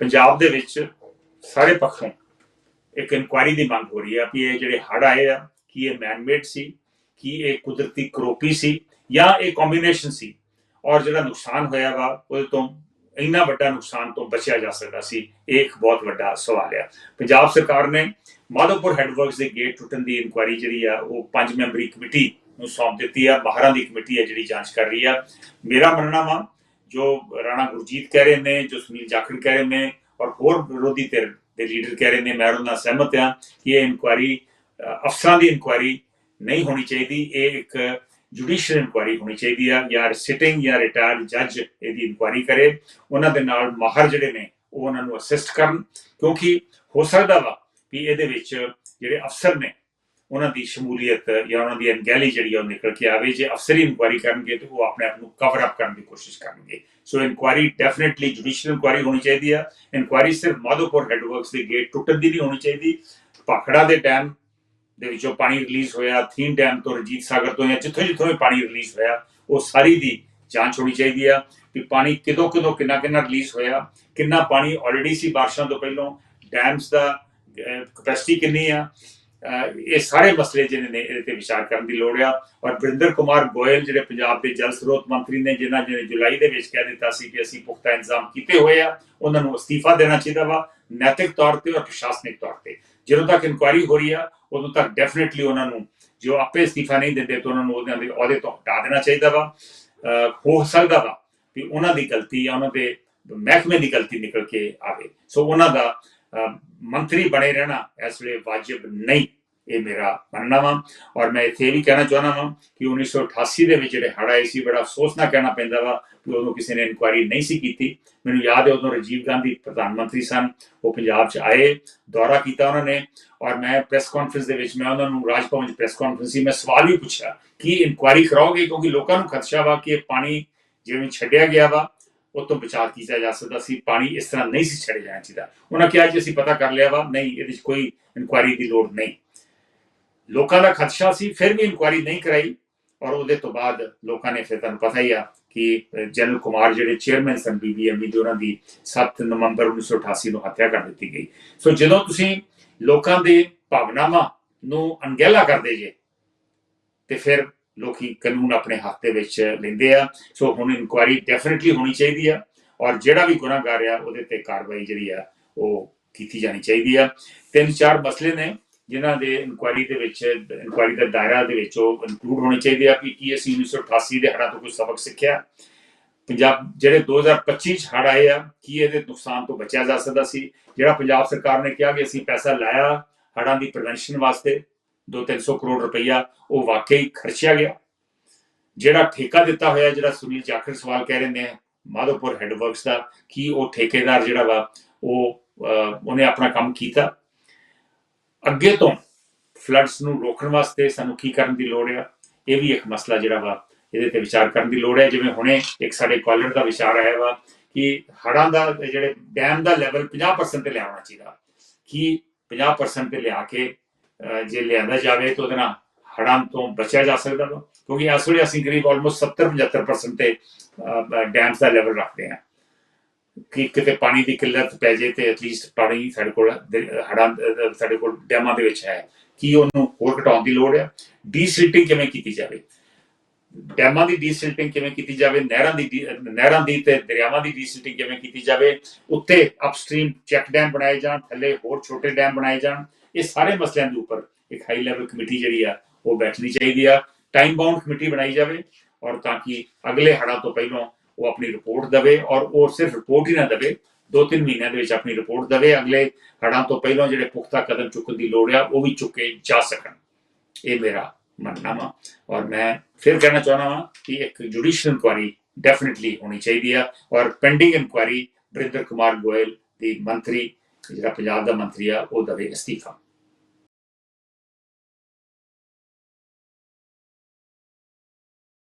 ਪੰਜਾਬ ਦੇ ਵਿੱਚ ਸਾਰੇ ਪੱਖੋਂ ਇੱਕ ਇਨਕੁਆਇਰੀ ਦੀ ਮੰਗ ਹੋ ਰਹੀ ਹੈ ਕਿ ਇਹ ਜਿਹੜੇ ਹੜ੍ਹ ਆਏ ਆ, ਕੀ ਇਹ ਮੈਨਮੇਡ ਸੀ, ਕੀ ਇਹ ਕੁਦਰਤੀ ਕਰੋਪੀ ਸੀ ਜਾਂ ਇਹ ਕੰਬੀਨੇਸ਼ਨ ਸੀ? ਔਰ ਜਿਹੜਾ ਨੁਕਸਾਨ ਹੋਇਆ ਵਾ, ਉਹਦੇ ਤੋਂ ਇੰਨਾ ਵੱਡਾ ਨੁਕਸਾਨ ਤੋਂ ਬਚਿਆ ਜਾ ਸਕਦਾ ਸੀ, ਇਹ ਇੱਕ ਬਹੁਤ ਵੱਡਾ ਸਵਾਲ ਆ। ਪੰਜਾਬ ਸਰਕਾਰ ਨੇ ਮਾਧੋਪੁਰ ਹੈਡਵਰਕਸ ਦੇ ਗੇਟ ਟੁੱਟਣ ਦੀ ਇਨਕੁਆਇਰੀ ਜਿਹੜੀ ਆ, ਉਹ ਪੰਜ ਮੈਂਬਰੀ ਕਮੇਟੀ ਨੂੰ ਸੌਂਪ ਦਿੱਤੀ ਆ ਬਾਹਰਾਂ ਦੀ ਕਮੇਟੀ ਹੈ ਜਿਹੜੀ ਜਾਂਚ ਕਰ ਰਹੀ ਆ। ਮੇਰਾ ਮੰਨਣਾ ਵਾ ਜੋ ਰਾਣਾ ਗੁਰਜੀਤ ਕਹਿ ਰਹੇ ਨੇ ਜੋ ਸੁਨੀਲ ਜਾਖੜ ਕਹਿ ਰਹੇ ਨੇ ਔਰ ਹੋਰ ਵਿਰੋਧੀ ਧਿਰ ਦੇ ਲੀਡਰ ਕਹਿ ਰਹੇ ਨੇ ਮੈਂ ਉਹਨਾਂ ਨਾਲ ਸਹਿਮਤ ਹਾਂ ਕਿ ਇਹ ਇਨਕੁਆਇਰੀ ਅਫਸਰਾਂ ਦੀ ਇਨਕੁਆਇਰੀ ਨਹੀਂ ਹੋਣੀ ਚਾਹੀਦੀ ਇਹ ਇੱਕ ਜੁਡੀਸ਼ੀਅਲ ਇਨਕੁਆਇਰੀ ਹੋਣੀ ਚਾਹੀਦੀ ਆ ਜਾਂ ਸਿਟਿੰਗ ਜਾਂ ਰਿਟਾਇਰਡ ਜੱਜ ਇਹਦੀ ਇਨਕੁਆਇਰੀ ਕਰੇ ਉਹਨਾਂ ਦੇ ਨਾਲ ਮਾਹਰ ਜਿਹੜੇ ਨੇ ਉਹ ਉਹਨਾਂ ਨੂੰ ਅਸਿਸਟ ਕਰਨ ਕਿਉਂਕਿ ਹੋ ਸਕਦਾ ਵਾ ਵੀ ਇਹਦੇ ਵਿੱਚ ਜਿਹੜੇ ਅਫਸਰ ਨੇ ਉਹਨਾਂ ਦੀ ਸ਼ਮੂਲੀਅਤ ਜਾਂ ਉਹਨਾਂ ਦੀ ਅਣਗਹਿਲੀ ਜਿਹੜੀ ਆ ਉਹ ਨਿਕਲ ਕੇ ਆਵੇ, ਜੇ ਅਫਸਰ ਹੀ ਇਨਕੁਆਇਰੀ ਕਰਨਗੇ ਤੇ ਉਹ ਆਪਣੇ ਆਪ ਨੂੰ ਕਵਰ ਅਪ ਕਰਨ ਦੀ ਕੋਸ਼ਿਸ਼ ਕਰਨਗੇ। So inquiry definitely judicial inquiry ਹੋਣੀ ਚਾਹੀਦੀ ਆ। ਇਨਕੁਆਇਰੀ ਸਿਰਫ ਮਾਧੋਪੁਰ ਹੈਡਵਰਕਸ ਦੇ ਗੇਟ ਟੁੱਟਣ ਦੀ ਨਹੀਂ ਹੋਣੀ ਚਾਹੀਦੀ। ਭਾਖੜਾ ਦੇ ਡੈਮ ਦੇ ਵਿੱਚੋਂ ਪਾਣੀ ਰਿਲੀਜ਼ ਹੋਇਆ ਥੀਨ ਡੈਮ ਤੋਂ ਰਜੀਤ ਸਾਗਰ ਤੋਂ ਜਾਂ ਜਿੱਥੋਂ ਜਿੱਥੋਂ ਵੀ ਪਾਣੀ ਰਿਲੀਜ਼ ਹੋਇਆ, ਉਹ ਸਾਰੀ ਦੀ ਜਾਂਚ ਹੋਣੀ ਚਾਹੀਦੀ ਆ ਕਿ ਪਾਣੀ ਕਿਦੋਂ ਕਿਦੋਂ ਕਿੰਨਾ ਕਿੰਨਾ ਰਿਲੀਜ਼ ਹੋਇਆ, ਕਿੰਨਾ ਪਾਣੀ ਆਲਰੇਡੀ ਸੀ ਬਾਰਿਸ਼ਾਂ ਤੋਂ ਪਹਿਲਾਂ ਡੈਮਸ ਦਾ ਕਪੈਸਿਟੀ ਕਿੰਨੀ ਆ ਇਹ ਸਾਰੇ ਮਸਲੇ ਜਿਹੜੇ ਨੇ ਇਹਦੇ ਤੇ ਵਿਚਾਰ ਕਰਨ ਦੀ ਲੋੜ ਆ। ਔਰ ਵਰਿੰਦਰ ਕੁਮਾਰ ਗੋਇਲ ਜਿਹੜੇ ਪੰਜਾਬ ਦੇ ਜਲ ਸਰੋਤ ਮੰਤਰੀ ਨੇ, ਜਿਨ੍ਹਾਂ ਨੇ ਜੁਲਾਈ ਦੇ ਵਿੱਚ ਕਹਿ ਦਿੱਤਾ ਸੀ ਕਿ ਅਸੀਂ ਪੁਖਤਾ ਇੰਤਜ਼ਾਮ ਕੀਤੇ ਹੋਏ ਆ, ਉਹਨਾਂ ਨੂੰ ਅਸਤੀਫਾ ਦੇਣਾ ਚਾਹੀਦਾ ਵਾ, ਨੈਤਿਕ ਤੌਰ ਤੇ ਔਰ ਪ੍ਰਸ਼ਾਸਨਿਕ ਤੌਰ ਤੇ। ਜਦੋਂ ਤੱਕ ਇਨਕੁਆਇਰੀ ਹੋ ਰਹੀ ਆ, ਉਦੋਂ ਤੱਕ ਡੈਫੀਨਿਟਲੀ ਉਹਨਾਂ ਨੂੰ ਜੋ ਆਪੇ ਅਸਤੀਫਾ ਨਹੀਂ ਦਿੰਦੇ, ਤਾਂ ਉਹਨਾਂ ਨੂੰ ਉਹਦੇ ਦੇ ਅਹੁਦੇ ਤੋਂ ਹਟਾ ਦੇਣਾ ਚਾਹੀਦਾ ਵਾ। ਅਹ, ਹੋ ਸਕਦਾ ਵਾ ਵੀ ਉਹਨਾਂ ਦੀ ਗਲਤੀ ਜਾਂ ਉਹਨਾਂ ਦੇ ਮਹਿਕਮੇ ਦੀ ਗਲਤੀ ਨਿਕਲ ਕੇ ਆਵੇ। ਸੋ ਉਹਨਾਂ ਦਾ ਮੰਤਰੀ ਬਣੇ ਰਹਿਣਾ ਇਸ ਵੇਲੇ ਵਾਜਬ ਨਹੀਂ, ਇਹ ਮੇਰਾ ਮੰਨਣਾ ਵਾ। ਔਰ ਮੈਂ ਇੱਥੇ ਇਹ ਵੀ ਕਹਿਣਾ ਚਾਹੁੰਦਾ ਵਾਂ ਕਿ 1988 ਦੇ ਵਿੱਚ ਜਿਹੜੇ ਹੜ੍ਹ ਆਏ ਸੀ, ਬੜਾ ਅਫਸੋਸ ਨਾਲ ਕਹਿਣਾ ਪੈਂਦਾ ਵਾ ਕਿ ਉਦੋਂ ਕਿਸੇ ਨੇ ਇਨਕੁਆਇਰੀ ਨਹੀਂ ਸੀ ਕੀਤੀ। ਮੈਨੂੰ ਯਾਦ ਹੈ ਉਦੋਂ ਰਾਜੀਵ ਗਾਂਧੀ ਪ੍ਰਧਾਨ ਮੰਤਰੀ ਸਨ, ਉਹ ਪੰਜਾਬ 'ਚ ਆਏ, ਦੌਰਾ ਕੀਤਾ ਉਹਨਾਂ ਨੇ। ਔਰ ਮੈਂ ਪ੍ਰੈਸ ਕਾਨਫਰੰਸ ਦੇ ਵਿੱਚ ਮੈਂ ਉਹਨਾਂ ਨੂੰ ਰਾਜ ਭਵਨ 'ਚ ਪ੍ਰੈਸ ਕਾਨਫਰੰਸ ਸੀ, ਮੈਂ ਸਵਾਲ ਵੀ ਪੁੱਛਿਆ, ਕਿ ਇਨਕੁਆਇਰੀ ਕਰਾਓਗੇ? ਕਿਉਂਕਿ ਲੋਕਾਂ ਨੂੰ ਖਦਸ਼ਾ ਵਾ ਕਿ ਇਹ ਪਾਣੀ ਜਿਵੇਂ ਛੱਡਿਆ ਗਿਆ ਵਾ ਉਹ ਤੋਂ ਬਚਾਅ ਕੀਤਾ ਜਾ ਸਕਦਾ ਸੀ, ਪਾਣੀ ਇਸ ਤਰ੍ਹਾਂ ਨਹੀਂ ਸੀ ਛੱਡਿਆ ਜਾਣਾ ਚਾਹੀਦਾ। ਉਹਨਾਂ ਕਿਹਾ ਜੀ, ਅਸੀਂ ਪਤਾ ਕਰ ਲਿਆ ਵਾ, ਨਹੀਂ, ਇਹਦੇ 'ਚ ਕੋਈ ਇਨਕੁਆਇਰੀ ਦੀ ਲੋੜ ਨਹੀਂ। ਲੋਕਾਂ ਦਾ ਖਦਸ਼ਾ ਸੀ, ਫਿਰ ਵੀ ਇਨਕੁਆਇਰੀ ਨਹੀਂ ਕਰਾਈ, ਔਰ ਉਹਦੇ ਤੋਂ ਬਾਅਦ ਲੋਕਾਂ ਨੇ ਫਿਰ ਤੁਹਾਨੂੰ ਪਤਾ ਹੀ ਆ ਕਿ ਜਨਰਲ ਕੁਮਾਰ ਜਿਹੜੇ ਚੇਅਰਮੈਨ ਸਨ ਬੀਬੀਐਮਬੀ ਦੇ ਉਹਨਾਂ ਦੀ 7 ਨਵੰਬਰ 1988 ਨੂੰ ਹੱਤਿਆ ਕਰ ਦਿੱਤੀ ਗਈ। ਸੋ ਜਦੋਂ ਤੁਸੀਂ ਲੋਕਾਂ ਦੇ ਭਾਵਨਾਵਾਂ ਨੂੰ ਅਣਗਹਿਲਾ ਕਰਦੇ ਜੇ, ਤੇ ਫਿਰ ਲੋਕੀ ਕਾਨੂੰਨ ਆਪਣੇ ਹੱਥ ਦੇ ਵਿੱਚ ਲੈਂਦੇ ਆ। ਸੋ ਹੁਣ ਇਨਕੁਆਇਰੀ ਡੈਫੀਨਿਟਲੀ ਹੋਣੀ ਚਾਹੀਦੀ ਆ ਔਰ ਜਿਹੜਾ ਵੀ ਗੁਨਾਹਗਾਰ ਆ, ਉਹਦੇ ਤੇ ਕਾਰਵਾਈ ਜਿਹੜੀ ਆ, ਉਹ ਕੀਤੀ ਜਾਣੀ ਚਾਹੀਦੀ ਆ। ਤਿੰਨ ਚਾਰ ਮਸਲੇ ਨੇ ਜਿਨ੍ਹਾਂ ਦੇ ਇਨਕੁਆਇਰੀ ਦੇ ਵਿੱਚ ਇਨਕੁਆਇਰੀ ਦਾ ਦਾਇਰਾ ਦੇ ਵਿੱਚ ਉਹ ਇਨਕਲੂਡ ਹੋਣੇ ਚਾਹੀਦੇ ਆ ਕਿ ਕੀ ਅਸੀਂ 1988 ਦੇ ਹੜ੍ਹਾਂ ਤੋਂ ਕੋਈ ਸਬਕ ਸਿੱਖਿਆ। ਪੰਜਾਬ ਜਿਹੜੇ 2025 ਚ ਹੜ੍ਹ ਆਏ ਆ, ਕੀ ਇਹਦੇ ਨੁਕਸਾਨ ਤੋਂ ਬਚਿਆ ਜਾ ਸਕਦਾ ਸੀ? ਜਿਹੜਾ ਪੰਜਾਬ ਸਰਕਾਰ ਨੇ ਕਿਹਾ ਕਿ ਅਸੀਂ ਪੈਸਾ ਲਾਇਆ ਹੜ੍ਹਾਂ ਦੀ ਪ੍ਰੀਵੈਂਸ਼ਨ ਵਾਸਤੇ 2-300 ਕਰੋੜ ਰੁਪਈਆ ਉਹ ਵਾਕਈ ਖਰਚਿਆ ਗਿਆ। ਜਿਹੜਾ ਠੇਕਾ ਦਿੱਤਾ ਹੋਇਆ, ਜਿਹੜਾ ਸੁਨੀਲ ਜਾਖੜ ਸਵਾਲ ਕਹਿ ਰਹੇ ਨੇ, ਮਾਧੋਪੁਰ ਹੈਡਵਰਕਸ ਦਾ, ਕੀ ਉਹ ਠੇਕੇਦਾਰ ਜਿਹੜਾ ਵਾ, ਉਹ ਉਹਨੇ ਆਪਣਾ ਕੰਮ ਕੀਤਾ। ਅੱਗੇ ਤੋਂ ਫਲੱਡਸ ਨੂੰ ਰੋਕਣ ਵਾਸਤੇ ਸਾਨੂੰ ਕੀ ਕਰਨ ਦੀ ਲੋੜ ਆ? ਇਹ ਵੀ ਇੱਕ ਮਸਲਾ ਜਿਹੜਾ ਵਾ, ਇਹਦੇ ਤੇ ਵਿਚਾਰ ਕਰਨ ਦੀ ਲੋੜ ਹੈ ਜਿਵੇਂ ਹੁਣੇ ਇੱਕ ਸਾਡੇ ਕਾਲਰ ਦਾ ਵਿਚਾਰ ਆਇਆ ਵਾ ਕਿ ਹੜਾਂ ਦਾ, ਜਿਹੜੇ ਡੈਮ ਦਾ ਲੈਵਲ 50% ਤੇ ਲਿਆਉਣਾ ਚਾਹੀਦਾ। ਕਿ 50% ਤੇ ਲਿਆ ਕੇ ਜੇ ਲਿਆਂਦਾ ਜਾਵੇ ਤਾਂ ਉਹਦੇ ਨਾਲ ਹੜਾਂ ਤੋਂ ਬਚਿਆ ਜਾ ਸਕਦਾ ਵਾ, ਕਿਉਂਕਿ ਇਸ ਵੇਲੇ ਅਸੀਂ ਕਰੀਬ ਆਲਮੋਸਟ 70 75% ਤੇ ਡੈਮਸ ਦਾ ਲੈਵਲ ਰੱਖਦੇ ਹਾਂ। ਕਿ ਕਿਤੇ ਪਾਣੀ ਦੀ ਕਿੱਲਤ ਪੈ ਜੇ ਤੇ ਐਟਲੀਸਟ ਪਾਣੀ ਸਾਡੇ ਕੋਲ ਹੜਾਂ ਸਾਡੇ ਕੋਲ ਡੈਮਾਂ ਦੇ ਵਿੱਚ ਹੈ। ਕੀ ਉਹਨੂੰ ਹੋਰ ਘਟਾਉਣ ਦੀ ਲੋੜ ਹੈ ਡੀਸਿਲਟਿੰਗ ਕਿਵੇਂ ਕੀਤੀ ਜਾਵੇ? ਡੈਮਾਂ ਦੀ ਡੀਸਿਲਟਿੰਗ ਕਿਵੇਂ ਕੀਤੀ ਜਾਵੇ? ਨਹਿਰਾਂ ਦੀ ਨਹਿਰਾਂ ਦੀ ਤੇ ਦਰਿਆਵਾਂ ਦੀ ਡੀਸਿਲਟਿੰਗ ਕਿਵੇਂ ਕੀਤੀ ਜਾਵੇ? ਉੱਤੇ ਅਪਸਟ੍ਰੀਮ ਚੈੱਕ ਡੈਮ ਬਣਾਏ ਜਾਣ, ਥੱਲੇ ਹੋਰ ਛੋਟੇ ਡੈਮ ਬਣਾਏ ਜਾਣ। ਇਹ ਸਾਰੇ ਮਸਲਿਆਂ ਦੇ ਉੱਪਰ ਇੱਕ ਹਾਈ ਲੈਵਲ ਕਮੇਟੀ ਜਿਹੜੀ ਆ, ਉਹ ਬੈਠਣੀ ਚਾਹੀਦੀ ਆ। ਟਾਈਮ ਬਾਉਂਡ ਕਮੇਟੀ ਬਣਾਈ ਜਾਵੇ ਔਰ ਤਾਂ ਕਿ ਅਗਲੇ ਹੜ੍ਹਾਂ ਤੋਂ ਪਹਿਲਾਂ ਉਹ ਆਪਣੀ ਰਿਪੋਰਟ ਦੇਵੇ ਔਰ ਉਹ ਸਿਰਫ ਰਿਪੋਰਟ ਹੀ ਨਾ ਦੇਵੇ ਦੋ ਤਿੰਨ ਮਹੀਨਿਆਂ ਦੇ ਵਿੱਚ ਆਪਣੀ ਰਿਪੋਰਟ ਦੇਵੇ, ਅਗਲੇ ਹੜ੍ਹਾਂ ਤੋਂ ਪਹਿਲਾਂ ਜਿਹੜੇ ਪੁਖਤਾ ਕਦਮ ਚੁੱਕਣ ਦੀ ਲੋੜ ਆ, ਉਹ ਵੀ ਚੁੱਕੇ ਜਾ ਸਕਣ। ਇਹ ਮੇਰਾ ਮੰਨਣਾ ਵਾ ਔਰ ਮੈਂ ਫਿਰ ਕਹਿਣਾ ਚਾਹੁੰਦਾ ਵਾਂ ਕਿ ਇੱਕ ਜੁਡੀਸ਼ੀਅਲ ਇਨਕੁਆਇਰੀ ਡੈਫੀਨਿਟਲੀ ਹੋਣੀ ਚਾਹੀਦੀ ਆ ਔਰ ਪੈਂਡਿੰਗ ਇਨਕੁਆਇਰੀ ਬਰਿੰਦਰ ਕੁਮਾਰ ਗੋਇਲ ਦੀ ਮੰਤਰੀ, ਜਿਹੜਾ ਪੰਜਾਬ ਦਾ ਮੰਤਰੀ ਆ, ਉਹ ਦਵੇ ਅਸਤੀਫਾ।